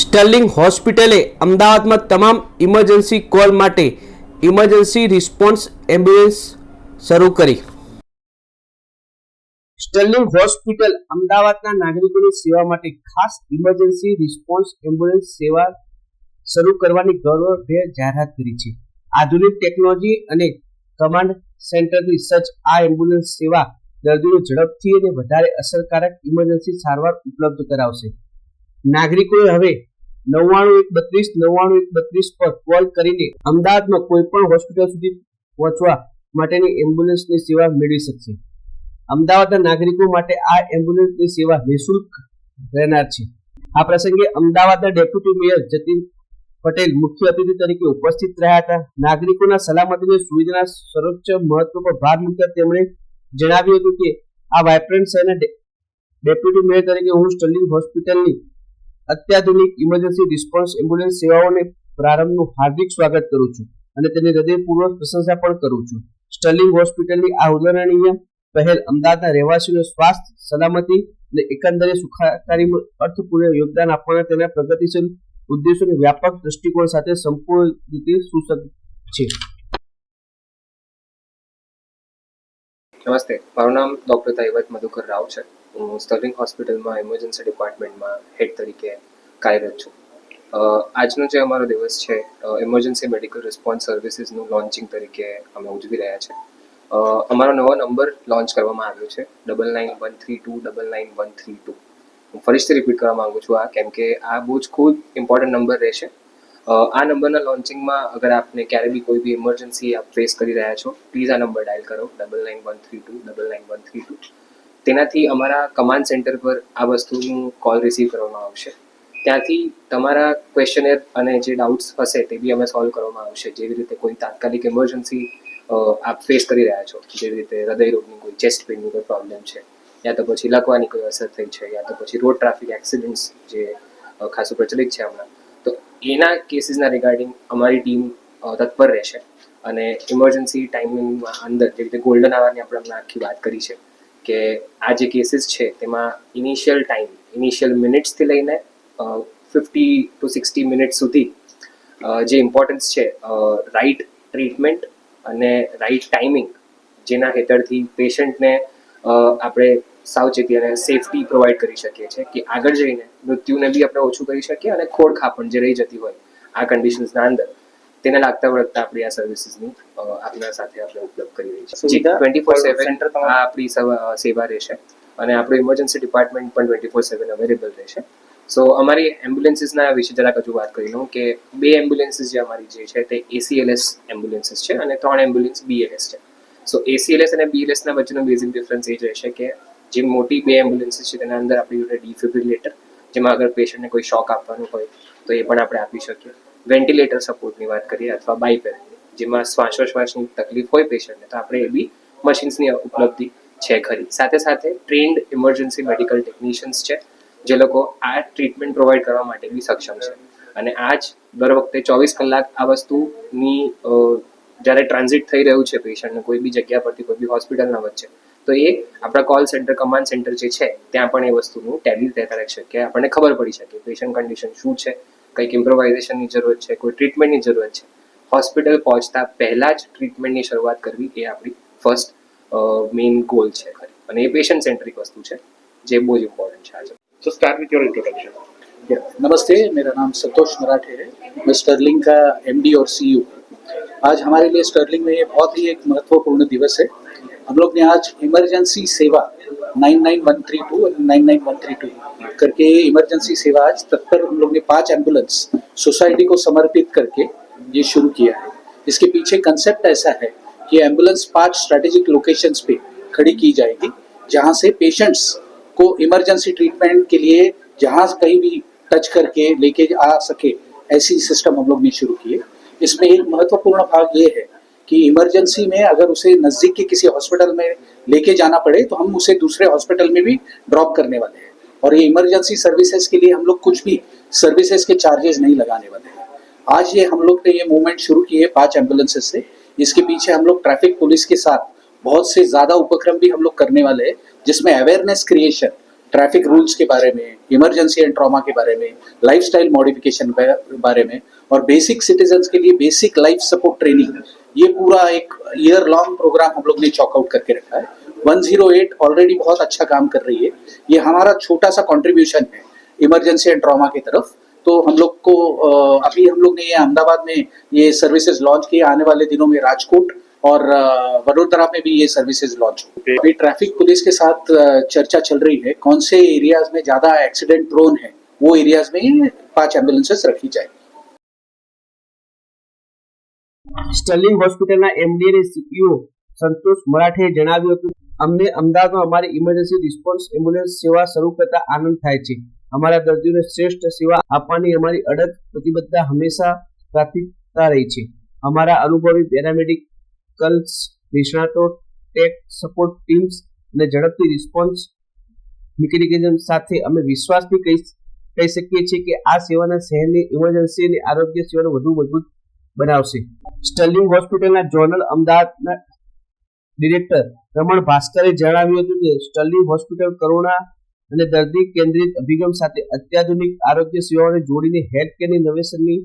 Sterling હોસ્પિટલે અમદાવાદમાં તમામ ઇમરજન્સી કોલ માટે ઇમરજન્સી રિસ્પોન્સ એમ્બ્યુલન્સ શરૂ કરી. સ્ટર્લિંગ હોસ્પિટલ અમદાવાદના નાગરિકોની સેવા માટે ખાસ ઇમરજન્સી રિસ્પોન્સ એમ્બ્યુલન્સ સેવા શરૂ કરવાની ગૌરવભેર જાહેરાત કરી છે. આધુનિક ટેકનોલોજી અને કમાન્ડ સેન્ટરની સજ્જ આ એમ્બ્યુલન્સ સેવા દર્દીઓ ઝડપથી અને વધારે અસરકારક ઇમરજન્સી સારવાર ઉપલબ્ધ કરાવશે. નાગરિકોએ હવે નવ્વાણું એક બત્રીસ, નવ્વાણું એક બત્રીસ પર કોલ કરીને અમદાવાદમાં કોઈ પણ હોસ્પિટલ સુધી પહોંચવા માટેની એમ્બ્યુલન્સની સેવા મેળવી શકશે. અમદાવાદના નાગરિકો માટે આ એમ્બ્યુલન્સની સેવા નિઃશુલ્ક રહેનાર છે. આ પ્રસંગે અમદાવાદના ડેપ્યુટી મેયર જતીન પટેલ મુખ્ય અતિથિ તરીકે ઉપસ્થિત રહ્યા હતા. નાગરિકોના સલામતીની સુવિધાના સર્વોચ્ચ મહત્વ પર ભાર મૂકતા તેમણે જણાવ્યું હતું કે આ વાયબ્રન્ટ શહેરના ડેપ્યુટી મેયર તરીકે હું સ્ટર્લિંગ હોસ્પિટલની અત્યાધુનિક ઇમરજન્સી રિસ્પોન્સ એમ્બ્યુલન્સ સેવાઓને પ્રારંભનું હાર્દિક સ્વાગત કરું છું અને તેની હૃદયપૂર્વક પ્રશંસા પણ કરું છું. સ્ટર્લિંગ હોસ્પિટલની આ ઉદાહરણીય પહેલ અમદાવાદના રહેવાસીઓને સ્વાસ્થ્ય, સલામતી અને એકંદરે સુખાકારીમાં અર્થપૂર્ણ યોગદાન આપવાના તેના પ્રગતિશીલ ઉદ્દેશોને વ્યાપક દ્રષ્ટિકોણ સાથે સંપૂર્ણ રીતે સુસજ્જ છે. નમસ્તે, મારું નામ ડોક્ટર તૈવત મધુકર રાવ છે. હું સ્ટર્લિંગ હોસ્પિટલમાં ઇમરજન્સી ડિપાર્ટમેન્ટમાં હેડ તરીકે કાર્યરત છું. આજનો જે અમારો દિવસ છે ઇમરજન્સી મેડિકલ રિસ્પોન્સ સર્વિસીસનું લોન્ચિંગ તરીકે અમે ઉજવી રહ્યા છે. અમારો નવો નંબર લોન્ચ કરવામાં આવ્યો છે double nine one three two double nine one three two હું ફરીથી રિપીટ કરવા માગું છું આ, કેમ કે આ બહુ જ ખૂબ ઇમ્પોર્ટન્ટ નંબર રહેશે. આ નંબરના લોન્ચિંગમાં અગર આપને ક્યારે બી કોઈ બી ઇમરજન્સી આપ ફેસ કરી રહ્યા છો પ્લીઝ આ નંબર ડાયલ કરો double nine one three two double nine one three two તેનાથી અમારા કમાન્ડ સેન્ટર પર આ વસ્તુનું કોલ રિસીવ કરવામાં આવશે. ત્યાંથી તમારા ક્વેશ્ચનર અને જે ડાઉટ્સ હશે તે બી અમે સોલ્વ કરવામાં આવશે. જેવી રીતે કોઈ તાત્કાલિક ઇમરજન્સી આપ ફેસ કરી રહ્યા છો, જેવી રીતે હૃદય રોગની કોઈ ચેસ્ટ પેઇનની કોઈ પ્રોબ્લેમ છે, યા તો પછી લખવાની કોઈ અસર થઈ છે, યા તો પછી રોડ ટ્રાફિક એક્સિડન્ટ્સ જે ખાસું પ્રચલિત છે હમણાં, તો એના કેસીસના રિગાર્ડિંગ અમારી ટીમ તત્પર રહેશે. અને ઇમરજન્સી ટાઈમિંગમાં અંદર, જેવી રીતે ગોલ્ડન આવરની આપણે હમણાં આખી વાત કરી છે કે આ જે કેસીસ છે, તેમાં ઇનિશિયલ ટાઈમ ઇનિશિયલ મિનિટ્સથી લઈને ફિફ્ટી ટુ સિક્સટી મિનિટ સુધી જે ઇમ્પોર્ટન્સ છે રાઈટ ટ્રીટમેન્ટ અને રાઈટ ટાઈમિંગ જેના હેઠળથી પેશન્ટને આપણે સાવચેતી અને સેફટી પ્રોવાઈડ કરી શકીએ છીએ કે આગળ જઈને મૃત્યુને બી આપણે ઓછું કરી શકીએ અને ખોડ પણ જે રહી જતી હોય, આ કન્ડિશન્સના અંદર. તેને લાગતા વળગતા આપણી આ સર્વિસીસની આપના સાથે આપણે ઉપલબ્ધ કરી રહી છે ટ્વેન્ટી ફોર સેવન આ આપણી સેવા સેવા રહેશે. અને આપણું ઇમરજન્સી ડિપાર્ટમેન્ટ પણ ટ્વેન્ટી ફોર સેવન અવેલેબલ રહેશે. સો અમારી એમ્બ્યુલન્સીસના વિશે જરાક હજુ વાત કરી લઉં કે બે એમ્બ્યુલન્સીસ જે અમારી જે છે તે એસીએલએસ એમ્બ્યુલન્સીસ છે અને ત્રણ એમ્બ્યુલન્સ બીએલએસ છે. સો એસીએલએસ અને બીએલએસના વચ્ચેનો બેઝિક ડિફરન્સ એ જ રહેશે કે જે મોટી બે એમ્બ્યુલન્સીસ છે તેના અંદર આપણી જોડે ડિફિબ્રિલેટર જેમાં અગર પેશન્ટને કોઈ શોક આપવાનું હોય તો એ પણ આપણે આપી શકીએ. વેન્ટિલેટર સપોર્ટની વાત કરીએ અથવા બાયપેર જેમાં શ્વાસોશ્વાસની તકલીફ હોય પેશન્ટને તો આપણે એ બી મશીન્સની ઉપલબ્ધિ છે ખરી. સાથે સાથે ટ્રેન્ડ ઇમરજન્સી મેડિકલ ટેકનિશિયન્સ છે, જે લોકો આ ટ્રીટમેન્ટ પ્રોવાઈડ કરવા માટે બી સક્ષમ છે. અને આ જ દર વખતે ચોવીસ કલાક આ વસ્તુની જ્યારે ટ્રાન્ઝિટ થઈ રહ્યું છે પેશન્ટને કોઈ બી જગ્યા પરથી, કોઈ બી હોસ્પિટલના વચ્ચે, તો એ આપણા કોલ સેન્ટર કમાન્ડ સેન્ટર જે છે, ત્યાં પણ એ વસ્તુનું ટેલી રહેતા રહે છે કે આપણને ખબર પડી શકે પેશન્ટ કન્ડિશન શું છે કંઈક ઇમ્પ્રોવાઇઝેશનની જરૂરત છે કોઈ ટ્રીટમેન્ટની જરૂરત છે હોસ્પિટલ પહોંચતા પહેલાં જ ટ્રીટમેન્ટની શરૂઆત કરવી એ આપણી ફર્સ્ટ મેઇન ગોલ છે ખરી અને એ પેશન્ટ સેન્ટ્રિક વસ્તુ છે જે બહુ જ ઇમ્પોર્ટન્ટ છે આજે So start with your introduction. Yeah. नमस्ते मेरा नाम संतोष मराठे है मैं स्टर्लिंग का एमडी और सीईओ आज हमारे लिए स्टर्लिंग में ये बहुत ही एक महत्वपूर्ण दिवस है हम लोग ने आज इमरजेंसी सेवा 99132 और 99132 करके इमरजेंसी सेवा आज तत्पर हम लोग ने पाँच एंबुलेंस सोसाइटी को समर्पित करके ये शुरू किया है। इसके पीछे कंसेप्ट ऐसा है कि एंबुलेंस पाँच स्ट्रेटेजिक लोकेशंस पे खड़ी की जाएगी, जहाँ से पेशेंट्स को इमरजेंसी ट्रीटमेंट के लिए जहाँ कहीं भी टच करके लेके आ सके, ऐसी सिस्टम हम लोग ने शुरू किए इसमें एक महत्वपूर्ण भाग ये है कि इमरजेंसी में अगर उसे नज़दीक के किसी हॉस्पिटल में लेके जाना पड़े तो हम उसे दूसरे हॉस्पिटल में भी ड्रॉप करने वाले हैं। और ये इमरजेंसी सर्विसेज़ के लिए हम लोग कुछ भी सर्विसेज़ के चार्जेस नहीं लगाने वाले हैं। आज ये हम लोग ने ये मूवमेंट शुरू की है पाँच एम्बुलेंसेज से। इसके पीछे हम लोग ट्रैफ़िक पुलिस के साथ बहुत से ज़्यादा उपक्रम भी हम लोग करने वाले हैं, जिसमें अवेयरनेस क्रिएशन ट्रैफ़िक रूल्स के बारे में इमरजेंसी एंड ट्रॉमा के बारे में लाइफस्टाइल मॉडिफिकेशन के बारे में, और बेसिक सिटीजन्स के लिए बेसिक लाइफ सपोर्ट ट्रेनिंग ये पूरा एक ईयर लॉन्ग प्रोग्राम हम लोग ने चॉकआउट करके रखा है। 108 ऑलरेडी बहुत अच्छा काम कर रही है। ये हमारा छोटा सा कंट्रीब्यूशन है इमरजेंसी एंड ट्रॉमा की तरफ़। तो हम लोग को अभी हम लोग ने ये अहमदाबाद में ये सर्विसेज़ लॉन्च किए। आने वाले दिनों में राजकोट और वडोदरा में भी ये सर्विसेज़ लॉन्च होंगे अभी ट्रैफ़िक पुलिस के साथ चर्चा चल रही है। कौन से एरियाज़ में ज़्यादा एक्सीडेंट प्रोन है, वो एरियाज़ में पाँच एम्बुलेंसेस रखी जाए સ્ટર્લિંગ હોસ્પિટલના એમડી અને સીઈઓ સંતોષ મરાઠેએ જણાવ્યું હતું, અમને અમદાવાદમાં અમારી ઇમરજન્સી રિસ્પોન્સ એમ્બ્યુલન્સ સેવા શરૂ કરતા આનંદ થાય છે. અમારા દર્દીઓને શ્રેષ્ઠ સેવા આપવાની અમારી અડગ પ્રતિબદ્ધતા હંમેશા પ્રાથમિકતા રહી છે. અમારા અનુભવી પેરામેડિકલ્સ નિષ્ણાતો ટેક સપોર્ટ ટીમ્સ અને ઝડપથી રિસ્પોન્સ મિકેનિઝમ સાથે અમે વિશ્વાસથી કહી કહી શકીએ છીએ કે આ સેવાના શહેરની ઇમરજન્સી અને આરોગ્ય સેવાને વધુ મજબૂત બનાવશે. સ્ટર્લિંગ હોસ્પિટલના જોનલ અમદાવાદના ડિરેક્ટર રમણ ભાસ્કરે જણાવ્યું હતું કે સ્ટર્લિંગ હોસ્પિટલ કરુણા અને દર્દી કેન્દ્રિત અભિગમ સાથે અત્યાધુનિક આરોગ્ય સેવાઓને જોડીને હેલ્થ કેરની નવેસરની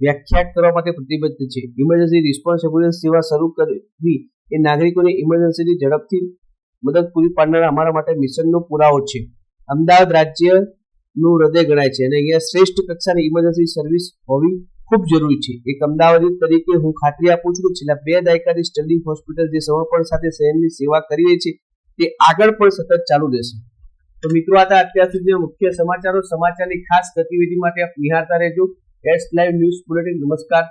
વ્યાખ્યા કરવા માટે પ્રતિબદ્ધ છે. ઇમરજન્સી રિસ્પોન્સ એમ્બ્યુલન્સ સેવા શરૂ કરવી એ નાગરિકોને ઇમરજન્સીની ઝડપથી મદદ પૂરી પાડનારા અમારા માટે મિશનનો પુરાવો છે. અમદાવાદ રાજ્યનું હૃદય ગણાય છે અને અહીંયા શ્રેષ્ઠ કક્ષાની ઇમરજન્સી સર્વિસ હોવી ખૂબ જરૂરી છે. એક અમદાવાદી તરીકે હું ખાતરી આપું છું કે છેલ્લા બે દાયકાથી સ્ટર્લિંગ હોસ્પિટલ જે સમર્પણ સાથે શહેરની સેવા કરી રહી છે, તે આગળ પણ સતત ચાલુ રહેશે. તો મિત્રો, આ અત્યાર સુધીના મુખ્ય સમાચારો. સમાચારની ખાસ ગતિવિધિ માટે આપ નિહાળતા રહેજો. એસ લાઈવ ન્યૂઝ બુલેટિન નમસ્કાર.